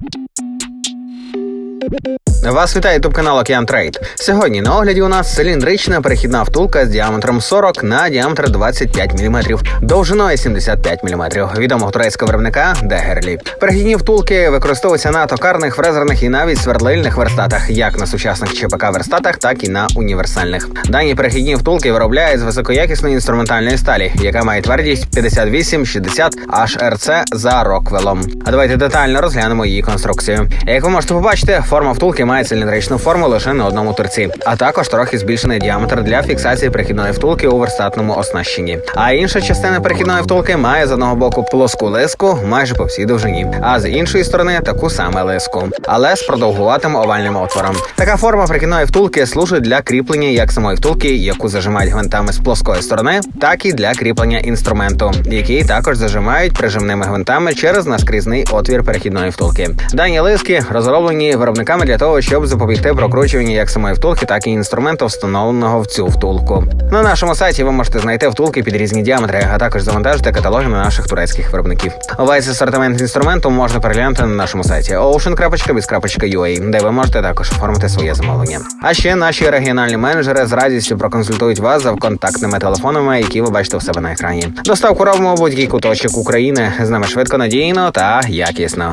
Thank you. Вас вітає ютуб канал Океан Трейд. Сьогодні на огляді у нас циліндрична перехідна втулка з діаметром 40 на діаметр 25 мм, довжиною 75 мм, відомого турецького виробника Дегерлі. Перехідні втулки використовуються на токарних, фрезерних і навіть свердлильних верстатах, як на сучасних ЧПК верстатах, так і на універсальних. Дані перехідні втулки виробляють з високоякісної інструментальної сталі, яка має твердість 58-60 HRC за Роквелом. А давайте детально розглянемо її конструкцію. Як ви можете побачити, форма втулки має циліндричну форму лише на одному торці, а також трохи збільшений діаметр для фіксації перехідної втулки у верстатному оснащенні. А інша частина перехідної втулки має з одного боку плоску лиску майже по всій довжині, а з іншої сторони таку саме лиску, але з продовгуватим овальним отвором. Така форма перехідної втулки служить для кріплення як самої втулки, яку зажимають гвинтами з плоскої сторони, так і для кріплення інструменту, який також зажимають прижимними гвинтами через наскрізний отвір перехідної втулки. Дані лиски розроблені виробниками для того, щоб запобігти прокручуванню як самої втулки, так і інструменту, встановленого в цю втулку. На нашому сайті ви можете знайти втулки під різні діаметри, а також завантажити каталоги на наших турецьких виробників. Весь асортимент інструменту можна переглянути на нашому сайті ocean.biz.ua, де ви можете також оформити своє замовлення. А ще наші регіональні менеджери з радістю проконсультують вас за контактними телефонами, які ви бачите у себе на екрані. Доставку робимо будь-який куточок України. З нами швидко, надійно та якісно.